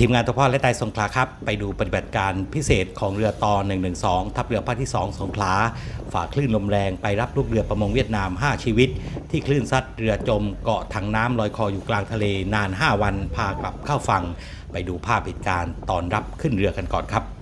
ทีมงานทพและไตสงขลาครับ ไปดูปฏิบัติการพิเศษของเรือต่อ 112 ทัพเรือภาคที่ 2 สงขลาฝ่าคลื่นลมแรงไปรับลูกเรือประมงเวียดนาม 5 ชีวิต ที่คลื่นซัดเรือจมเกาะถังน้ำลอยคออยู่กลางทะเลนาน 5 วันพากลับเข้าฝั่ง ไปดูภาพเหตุการณ์ตอนรับขึ้นเรือกันก่อนครับ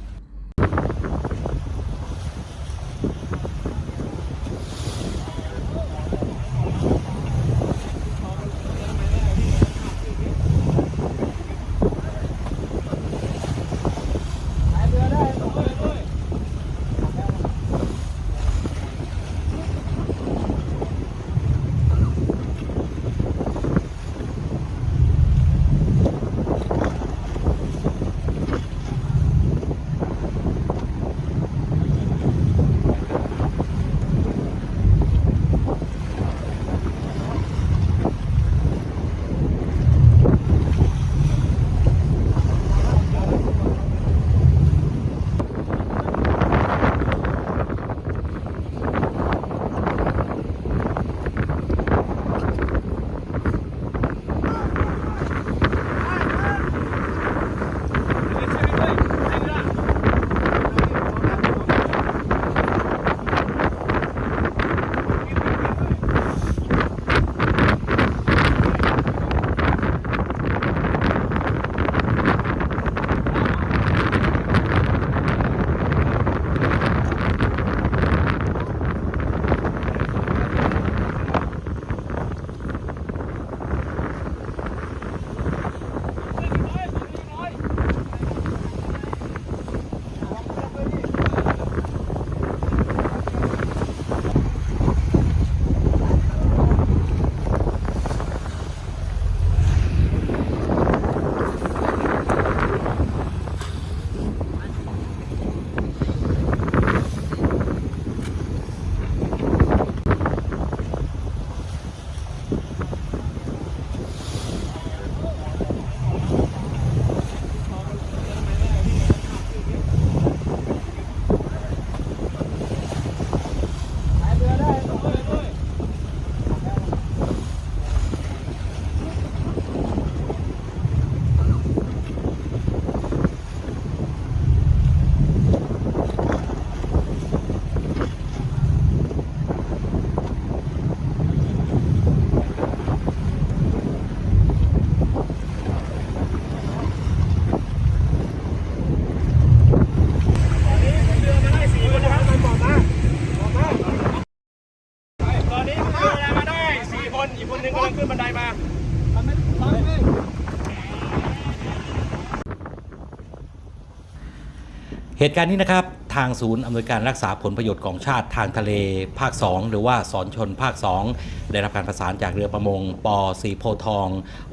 เหตุการณ์นี้นะครับ ทางศูนย์อำนวยการรักษาผลประโยชน์ของชาติทางทะเลภาค 2 หรือว่าสอนชนภาค 2 ได้รับการประสานจากเรือประมงปอสีโพทอง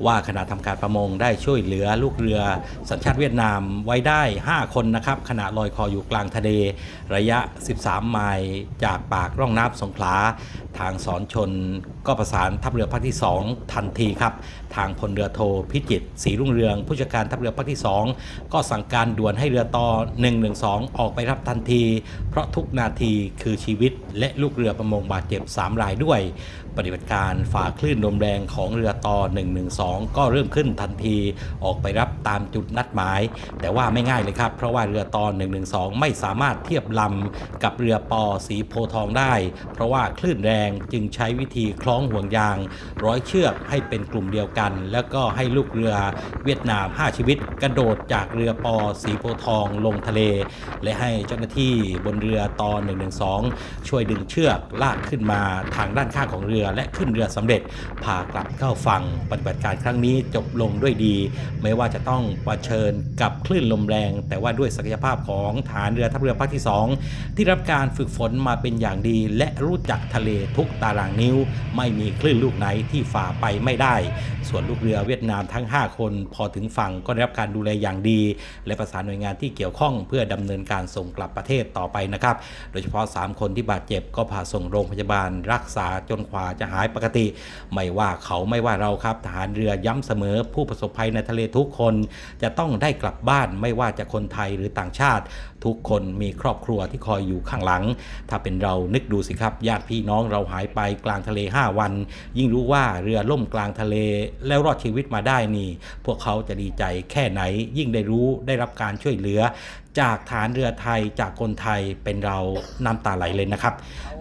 ว่าขณะทำการประมงได้ช่วยเหลือลูกเรือ สัญชาติเวียดนามไว้ได้ 5 คนนะครับขณะลอยคออยู่กลางทะเล ระยะ 13 ไมล์จากปากร่องน้ำสงขลาทางสอนชนก็ประสานทัพเรือภาคที่ 2 ทันทีครับ ทางพลเรือโทพิจิตศรีรุ่งเรือง ผู้จัดการทัพเรือภาคที่ 2 ก็สั่งการด่วนให้เรือต่อ112 ออกไปรับทันที เพราะทุกนาทีคือชีวิตและลูกเรือประมงบาดเจ็บ 3 รายด้วย ปฏิบัติการฝ่าคลื่นลมแรงของเรือต่อ 112 ก็เริ่มขึ้นทันทีออกไปรับตามจุดนัดหมาย แต่ว่าไม่ง่ายเลยครับ เพราะว่าเรือต่อ 112 ไม่สามารถเทียบลำกับเรือปอสีโพทองได้ เพราะว่าคลื่นแรงจึงใช้วิธีคล้องห่วงยาง ร้อยเชือกให้เป็นกลุ่มเดียวกัน แล้วก็ให้ลูกเรือเวียดนาม 5 ชีวิต กระโดดจากเรือปอสีโพทองลงทะเล และให้เจ้าหน้าที่บนเรือต่อ 112 ช่วยดึงเชือกลากขึ้นมาทางด้านข้างของเรือและขึ้นเรือสำเร็จพากลับเข้าฝั่งปฏิบัติการครั้งนี้จบลงด้วยดี ไม่ว่าจะต้องเผชิญกับคลื่นลมแรง แต่ว่าด้วยศักยภาพของฐานเรือทัพเรือภาคที่ 2 ที่รับการฝึกฝนมาเป็นอย่างดี และรู้จักทะเลทุกตารางนิ้ว ไม่มีคลื่นลูกไหนที่ฝ่าไปไม่ได้ ส่วนลูกเรือเวียดนามทั้ง 5 คนพอถึงฝั่งก็ได้รับการดูแลอย่างดี และประสานหน่วยงานที่เกี่ยวข้องเพื่อดำเนินการส่งกลับประเทศต่อไปนะครับ โดยเฉพาะ 3 คนที่บาดเจ็บก็พาส่งโรงพยาบาลรักษาจนกว่าจะหายปกติ ไม่ว่าเขาไม่ว่าเราครับทหารเรือย้ำเสมอ ผู้ประสบภัยในทะเลทุกคน จะต้องได้กลับบ้านไม่ว่าจะคนไทยหรือต่างชาติ ทุกคนมีครอบครัวที่คอยอยู่ข้างหลัง ถ้าเป็นเรานึกดูสิครับญาติพี่น้องเราหายไปกลางทะเล 5 วัน ยิ่งรู้ว่าเรือล่มกลางทะเล แล้วรอดชีวิตมาได้นี่ พวกเขาจะดีใจแค่ไหน ยิ่งได้รู้ได้รับการช่วยเหลือ จากฐานเรือไทยจากคนไทยเป็นเราน้ำตาไหลเลยนะครับ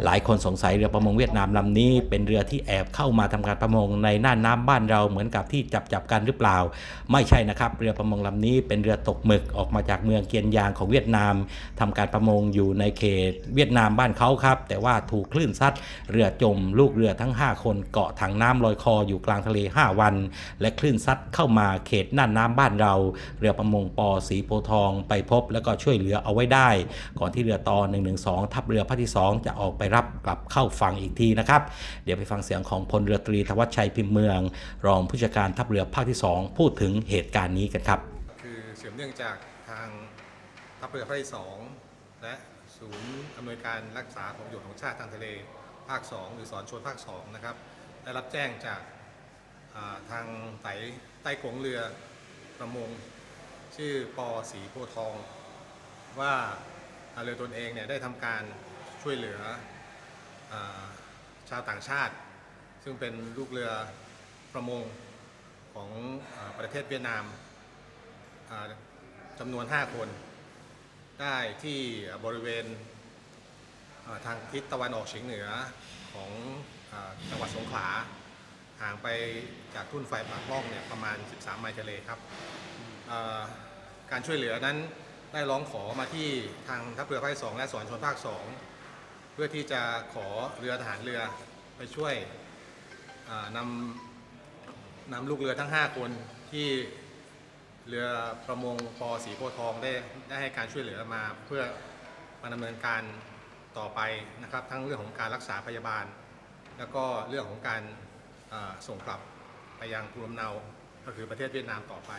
หลายคนสงสัยเรือประมงเวียดนามลำนี้ เป็นเรือที่แอบเข้ามาทำการประมงในน่านน้ำบ้านเราเหมือนกับที่จับจับกันหรือเปล่า ไม่ใช่นะครับ เรือประมงลำนี้เป็นเรือตกหมึกออกมาจากเมืองเกียนยางของเวียดนามทำการประมงอยู่ในเขตเวียดนามบ้านเขาครับ แต่ว่าถูกคลื่นซัดเรือจมลูกเรือทั้ง 5 คนเกาะถังน้ำลอยคออยู่กลางทะเล 5 วัน และคลื่นซัดเข้ามาเขตน่านน้ำบ้านเรา เรือประมงปอสีโพธิ์ทองไปพบแล้วก็ช่วยเหลือเอาไว้ได้ ก่อนที่เรือต่อ 112 ทัพเรือภาคที่ 2 จะออกไปรับกลับเข้าฝั่งอีกทีนะครับ เดี๋ยวไปฟังเสียงของพลเรือตรีธวัชชัยพิมพ์เมือง รองผู้จัดการทัพเรือภาคที่ 2 พูดถึงเหตุการณ์นี้กันครับ คือเสื่อมเนื่องจากทางทัพเรือภาคที่สองและศูนย์อำนวยการรักษาผลประโยชน์ของชาติทางทะเลภาค 2 หรือสอนชนภาค 2 นะครับได้รับแจ้งจากาทางไตใต้กงเรือประมง ชื่อปอสีโพทอง ว่าเรือตนเองเนี่ยได้ทำการช่วยเหลืออชาวต่างชาติ ซึ่งเป็นลูกเรือประมงของอประเทศเวียดนามอ่าจำนวน 5 คน ได้ที่บริเวณทางทิศตะวันออกเฉียงเหนือของอจังหวัดสงขลาห่างไปจากทุ่นไฟปากล่องเนี่ยประมาณ 13 ไมล์ทะเลครับการช่วยเหลือนั้น ได้ร้องขอมาที่ทางทัพเรือภาคที่สองและสอนชนภาค2เพื่อที่จะขอเรือทหารเรือไปช่วยนำนำลูกเรือทั้ง 5 คนที่เรือประมงปอสีโพทองได้ได้ให้การช่วยเหลือมาเพื่อมาดำเนินการต่อไปนะครับ ทั้งเรื่องของการรักษาพยาบาล แล้วก็เรื่องของการส่งกลับไปยังภูมิลำเนาก็คือประเทศเวียดนามต่อไป